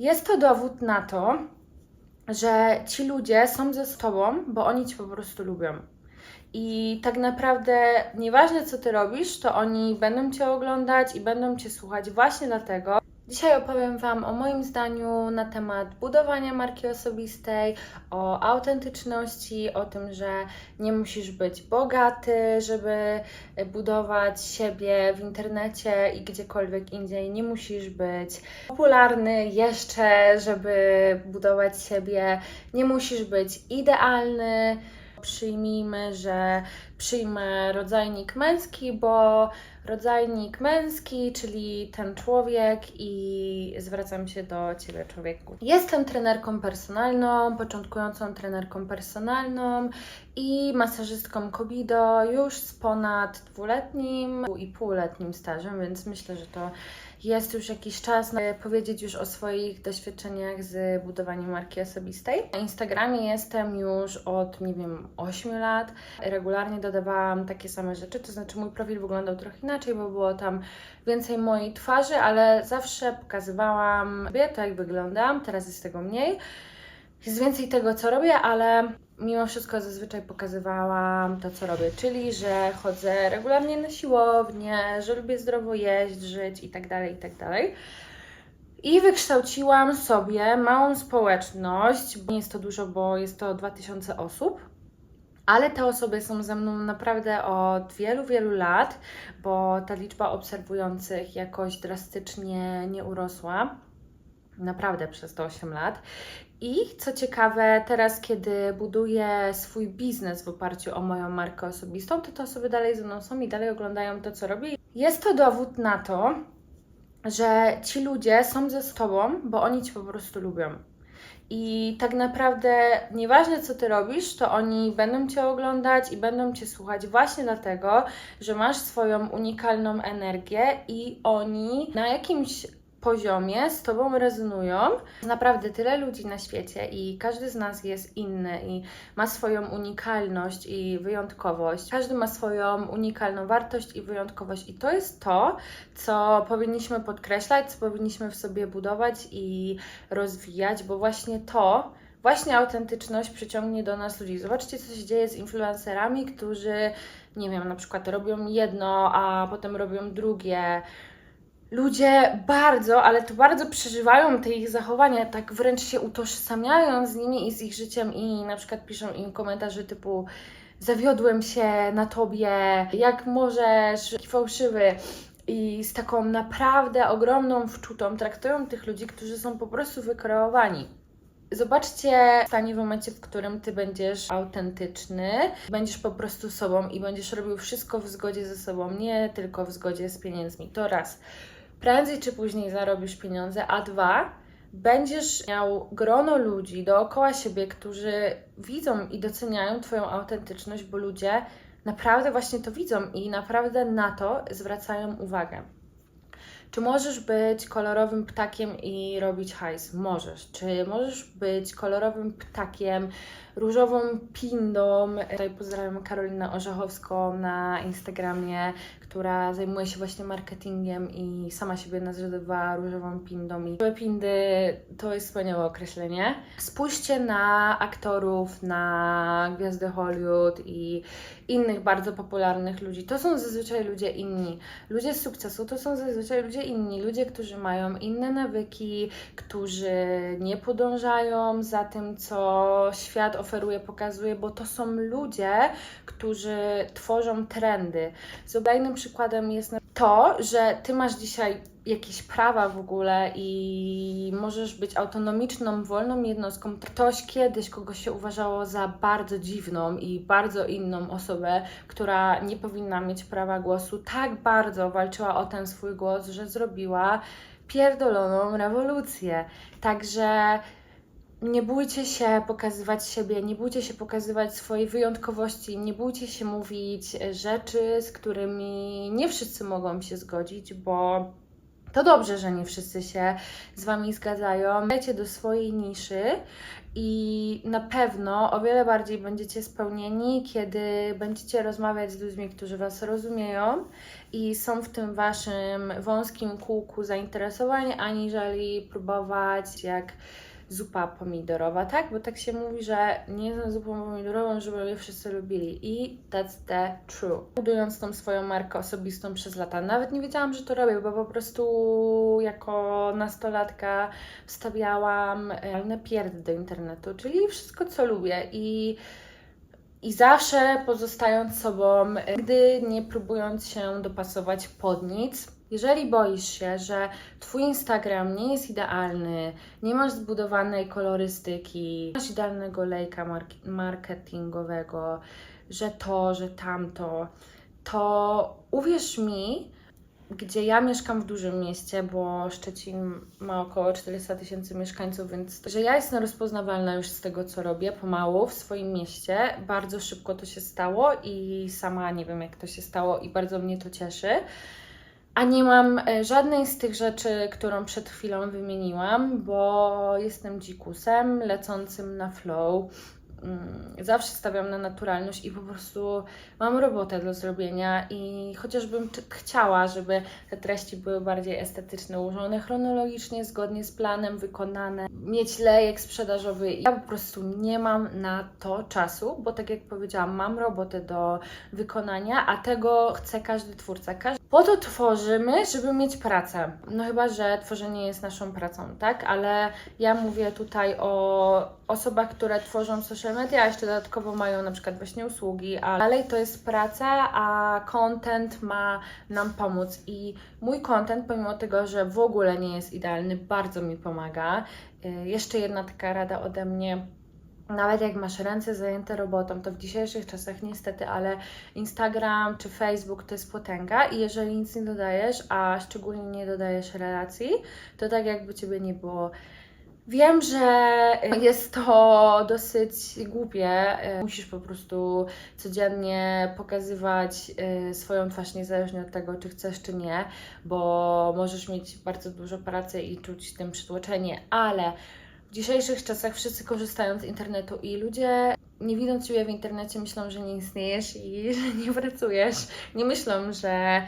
Jest to dowód na to, że ci ludzie są ze tobą, bo oni cię po prostu lubią. I tak naprawdę nieważne co ty robisz, to oni będą cię oglądać i będą cię słuchać właśnie dlatego. Dzisiaj opowiem Wam o moim zdaniu na temat budowania marki osobistej, o autentyczności, o tym, że nie musisz być bogaty, żeby budować siebie w internecie i gdziekolwiek indziej. Nie musisz być popularny jeszcze, żeby budować siebie. Nie musisz być idealny. Przyjmijmy, że przyjmę rodzajnik męski, bo rodzajnik męski, czyli ten człowiek i zwracam się do Ciebie, człowieku. Jestem trenerką personalną, początkującą trenerką personalną i masażystką Kobido już z ponad dwuletnim i półletnim stażem, więc myślę, że to jest już jakiś czas na powiedzieć już o swoich doświadczeniach z budowaniem marki osobistej. Na Instagramie jestem już od, nie wiem, 8 lat. Regularnie dodawałam takie same rzeczy, to znaczy mój profil wyglądał trochę inaczej, bo było tam więcej mojej twarzy, ale zawsze pokazywałam sobie to, jak wyglądam. Teraz jest tego mniej. Jest więcej tego, co robię, ale mimo wszystko zazwyczaj pokazywałam to, co robię, czyli że chodzę regularnie na siłownię, że lubię zdrowo jeść, żyć itd., itd. I wykształciłam sobie małą społeczność. Nie jest to dużo, bo jest to 2000 osób. Ale te osoby są ze mną naprawdę od wielu, wielu lat, bo ta liczba obserwujących jakoś drastycznie nie urosła. Naprawdę przez te 8 lat. I co ciekawe, teraz kiedy buduję swój biznes w oparciu o moją markę osobistą, to te osoby dalej ze mną są i dalej oglądają to, co robię. Jest to dowód na to, że ci ludzie są ze tobą, bo oni cię po prostu lubią. I tak naprawdę nieważne co ty robisz, to oni będą cię oglądać i będą cię słuchać właśnie dlatego, że masz swoją unikalną energię i oni na jakimś poziomie z Tobą rezonują. Naprawdę tyle ludzi na świecie i każdy z nas jest inny i ma swoją unikalność i wyjątkowość. Każdy ma swoją unikalną wartość i wyjątkowość i to jest to, co powinniśmy podkreślać, co powinniśmy w sobie budować i rozwijać, bo właśnie to, właśnie autentyczność przyciągnie do nas ludzi. Zobaczcie, co się dzieje z influencerami, którzy, nie wiem, na przykład robią jedno, a potem robią drugie ludzie bardzo, ale to bardzo przeżywają te ich zachowania, tak wręcz się utożsamiają z nimi i z ich życiem i na przykład piszą im komentarze typu zawiodłem się na tobie, jak możesz, fałszywy i z taką naprawdę ogromną wczutą traktują tych ludzi, którzy są po prostu wykreowani. Zobaczcie stanie w momencie, w którym ty będziesz autentyczny, będziesz po prostu sobą i będziesz robił wszystko w zgodzie ze sobą, nie tylko w zgodzie z pieniędzmi. To raz prędzej czy później zarobisz pieniądze, a dwa, będziesz miał grono ludzi dookoła siebie, którzy widzą i doceniają Twoją autentyczność, bo ludzie naprawdę właśnie to widzą i naprawdę na to zwracają uwagę. Czy możesz być kolorowym ptakiem i robić hajs? Możesz. Czy możesz być kolorowym ptakiem, różową pindą? Tutaj pozdrawiam Karolinę Orzechowską na Instagramie, która zajmuje się właśnie marketingiem i sama siebie nazywa różową pindą. I różowe pindy to jest wspaniałe określenie. Spójrzcie na aktorów, na gwiazdy Hollywood i innych bardzo popularnych ludzi. To są zazwyczaj ludzie inni. Ludzie z sukcesu to są zazwyczaj ludzie inni. Ludzie, którzy mają inne nawyki, którzy nie podążają za tym, co świat oferuje, pokazuje, bo to są ludzie, którzy tworzą trendy. Kolejnym przykładem jest to, że ty masz dzisiaj jakieś prawa w ogóle i możesz być autonomiczną, wolną jednostką. Ktoś kiedyś, kogo się uważało za bardzo dziwną i bardzo inną osobę, która nie powinna mieć prawa głosu, tak bardzo walczyła o ten swój głos, że zrobiła pierdoloną rewolucję. Także nie bójcie się pokazywać siebie, nie bójcie się pokazywać swojej wyjątkowości, nie bójcie się mówić rzeczy, z którymi nie wszyscy mogą się zgodzić, bo To dobrze, że nie wszyscy się z Wami zgadzają. Dajcie do swojej niszy i na pewno o wiele bardziej będziecie spełnieni, kiedy będziecie rozmawiać z ludźmi, którzy Was rozumieją i są w tym Waszym wąskim kółku zainteresowań, aniżeli próbować jak zupa pomidorowa, tak? Bo tak się mówi, że nie jestem zupą pomidorową, żeby je wszyscy lubili. I that's the true. Budując tą swoją markę osobistą przez lata, nawet nie wiedziałam, że to robię, bo po prostu jako nastolatka wstawiałam e, pierdy do internetu, czyli wszystko, co lubię i i zawsze pozostając sobą, e, nigdy nie próbując się dopasować pod nic. Jeżeli boisz się, że Twój Instagram nie jest idealny, nie masz zbudowanej kolorystyki, nie masz idealnego lejka mark- marketingowego, że to, że tamto, to uwierz mi, gdzie ja mieszkam w dużym mieście, bo Szczecin ma około 400 tysięcy mieszkańców, więc że ja jestem rozpoznawalna już z tego, co robię pomału w swoim mieście. Bardzo szybko to się stało i sama nie wiem, jak to się stało i bardzo mnie to cieszy. A nie mam e, żadnej z tych rzeczy, którą przed chwilą wymieniłam, bo jestem dzikusem lecącym na flow. Mm, Zawsze stawiam na naturalność i po prostu mam robotę do zrobienia i chociażbym chciała, żeby te treści były bardziej estetyczne, ułożone chronologicznie, zgodnie z planem, wykonane, mieć lejek sprzedażowy. Ja po prostu nie mam na to czasu, bo tak jak powiedziałam, mam robotę do wykonania, a tego chce każdy twórca. Każdy... Po to tworzymy, żeby mieć pracę. No chyba, że tworzenie jest naszą pracą, tak? Ale ja mówię tutaj o osobach, które tworzą social media, a jeszcze dodatkowo mają na przykład właśnie usługi, a dalej to jest praca, a content ma nam pomóc. I mój content, pomimo tego, że w ogóle nie jest idealny, bardzo mi pomaga. Y, Jeszcze jedna taka rada ode mnie. Nawet jak masz ręce zajęte robotą, to w dzisiejszych czasach niestety, ale Instagram czy Facebook to jest potęga i jeżeli nic nie dodajesz, a szczególnie nie dodajesz relacji, to tak jakby Ciebie nie było. Wiem, że jest to dosyć głupie. Musisz po prostu codziennie pokazywać y, swoją twarz, niezależnie od tego, czy chcesz, czy nie, bo możesz mieć bardzo dużo pracy i czuć tym przytłoczenie, ale w dzisiejszych czasach wszyscy korzystają z internetu i ludzie, nie widząc Ciebie w internecie, myślą, że nie istniejesz i że nie pracujesz. Nie myślą, że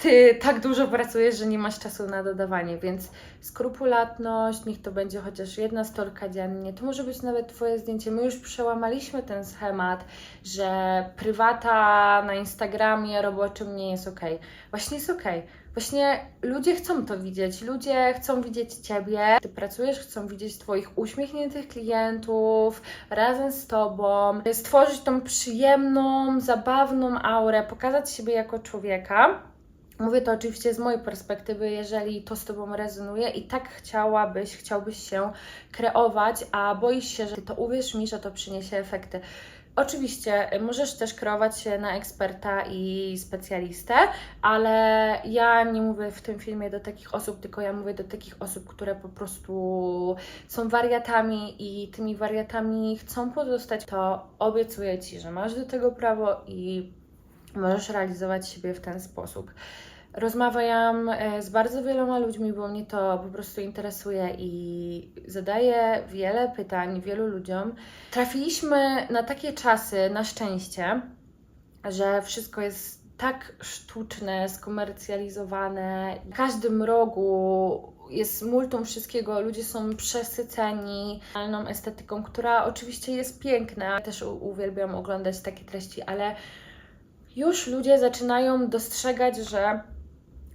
Ty tak dużo pracujesz, że nie masz czasu na dodawanie, więc skrupulatność, niech to będzie chociaż jedna storka dziennie, to może być nawet Twoje zdjęcie. My już przełamaliśmy ten schemat, że prywata na Instagramie roboczym nie jest ok. Właśnie jest ok. Właśnie ludzie chcą to widzieć, ludzie chcą widzieć Ciebie, Ty pracujesz, chcą widzieć Twoich uśmiechniętych klientów razem z Tobą, stworzyć tą przyjemną, zabawną aurę, pokazać siebie jako człowieka. Mówię to oczywiście z mojej perspektywy, jeżeli to z Tobą rezonuje i tak chciałabyś, chciałbyś się kreować, a boisz się, że to uwierz mi, że to przyniesie efekty. Oczywiście y, możesz też kreować się na eksperta i specjalistę, ale ja nie mówię w tym filmie do takich osób, tylko ja mówię do takich osób, które po prostu są wariatami i tymi wariatami chcą pozostać. To obiecuję Ci, że masz do tego prawo i możesz realizować siebie w ten sposób. Rozmawiam e, z bardzo wieloma ludźmi, bo mnie to po prostu interesuje i zadaję wiele pytań wielu ludziom. Trafiliśmy na takie czasy, na szczęście, że wszystko jest tak sztuczne, skomercjalizowane. W każdym rogu jest multum wszystkiego, ludzie są przesyceni realną estetyką, która oczywiście jest piękna. Też uwielbiam oglądać takie treści, ale już ludzie zaczynają dostrzegać, że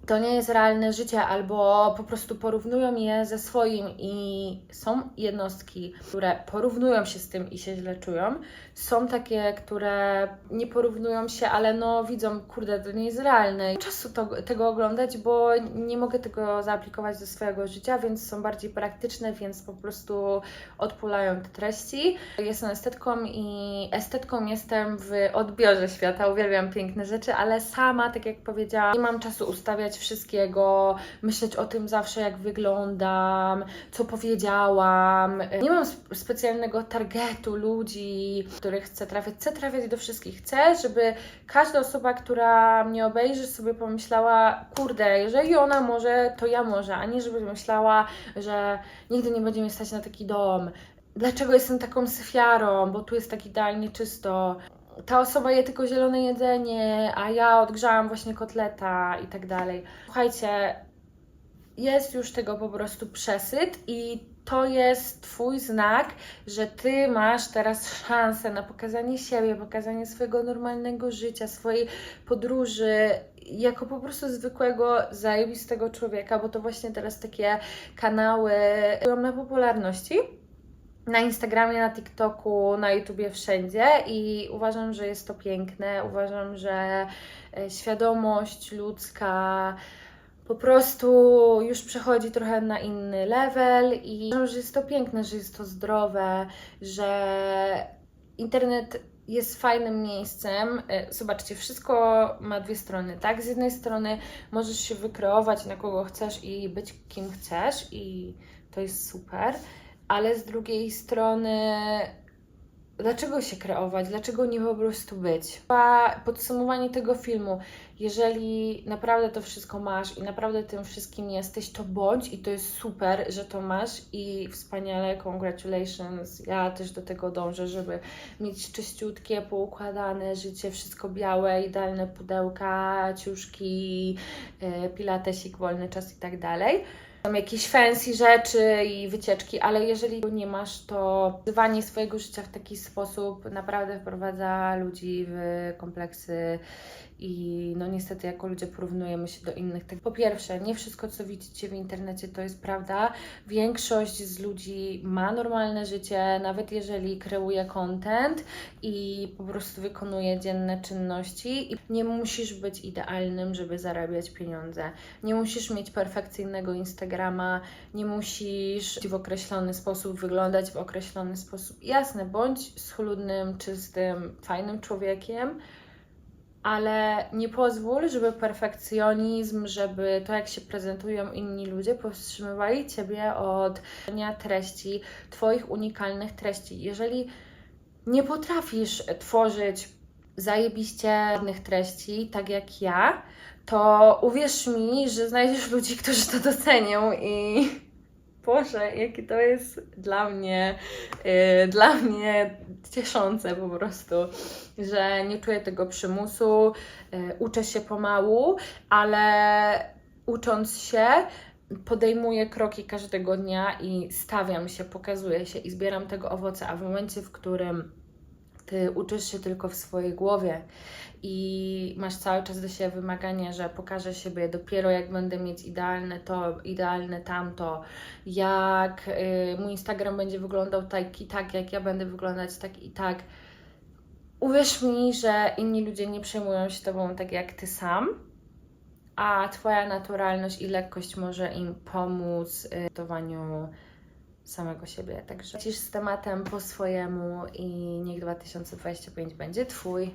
to nie jest realne życie, albo po prostu porównują je ze swoim i są jednostki, które porównują się z tym i się źle czują. Są takie, które nie porównują się, ale no widzą, kurde, to nie jest realne. Czasu to, tego oglądać, bo nie mogę tego zaaplikować do swojego życia, więc są bardziej praktyczne, więc po prostu odpulają te treści. Jestem estetką i estetką jestem w odbiorze świata. Uwielbiam piękne rzeczy, ale sama, tak jak powiedziałam, nie mam czasu ustawiać wszystkiego, myśleć o tym zawsze, jak wyglądam, co powiedziałam. Nie mam sp- specjalnego targetu ludzi, których chcę trafiać. Chcę trafiać do wszystkich. Chcę, żeby każda osoba, która mnie obejrzy, sobie pomyślała, kurde, jeżeli ona może, to ja może, a nie żeby myślała, że nigdy nie będzie mi stać na taki dom. Dlaczego jestem taką syfiarą, bo tu jest tak idealnie czysto. Ta osoba je tylko zielone jedzenie, a ja odgrzałam właśnie kotleta i tak dalej. Słuchajcie, jest już tego po prostu przesyt i to jest Twój znak, że Ty masz teraz szansę na pokazanie siebie, pokazanie swojego normalnego życia, swojej podróży, jako po prostu zwykłego, zajebistego człowieka, bo to właśnie teraz takie kanały są na popularności. Na Instagramie, na TikToku, na YouTubie, wszędzie i uważam, że jest to piękne. Uważam, że e, świadomość ludzka po prostu już przechodzi trochę na inny level i uważam, że jest to piękne, że jest to zdrowe, że internet jest fajnym miejscem. E, Zobaczcie, wszystko ma dwie strony, tak? Z jednej strony możesz się wykreować na kogo chcesz i być kim chcesz i to jest super, ale z drugiej strony dlaczego się kreować? Dlaczego nie po prostu być? Podsumowanie tego filmu. Jeżeli naprawdę to wszystko masz i naprawdę tym wszystkim jesteś, to bądź i to jest super, że to masz i wspaniale, congratulations. Ja też do tego dążę, żeby mieć czyściutkie, poukładane życie, wszystko białe, idealne pudełka, ciuszki, yy, pilatesik, wolny czas i tak dalej tam jakieś fancy rzeczy i wycieczki, ale jeżeli go nie masz, to wzywanie swojego życia w taki sposób naprawdę wprowadza ludzi w kompleksy i no niestety jako ludzie porównujemy się do innych. Tak, po pierwsze, nie wszystko co widzicie w internecie to jest prawda. Większość z ludzi ma normalne życie, nawet jeżeli kreuje content i po prostu wykonuje dzienne czynności i nie musisz być idealnym, żeby zarabiać pieniądze. Nie musisz mieć perfekcyjnego Instagrama, nie musisz w określony sposób wyglądać w określony sposób. Jasne, bądź schludnym, czystym, fajnym człowiekiem, ale nie pozwól, żeby perfekcjonizm, żeby to, jak się prezentują inni ludzie, powstrzymywali Ciebie od tworzenia treści, Twoich unikalnych treści. Jeżeli nie potrafisz tworzyć zajebiście ładnych treści, tak jak ja, to uwierz mi, że znajdziesz ludzi, którzy to docenią i Boże, jakie to jest dla mnie, yy, dla mnie cieszące po prostu, że nie czuję tego przymusu, yy, uczę się pomału, ale ucząc się, podejmuję kroki każdego dnia i stawiam się, pokazuję się i zbieram tego owoce, a w momencie, w którym ty uczysz się tylko w swojej głowie i masz cały czas do siebie wymagania, że pokażę siebie dopiero jak będę mieć idealne to, idealne tamto, jak y, mój Instagram będzie wyglądał tak i tak, jak ja będę wyglądać tak i tak. Uwierz mi, że inni ludzie nie przejmują się tobą tak jak ty sam, a twoja naturalność i lekkość może im pomóc y, w budowaniu samego siebie. Także lecisz z tematem po swojemu i niech 2025 będzie twój.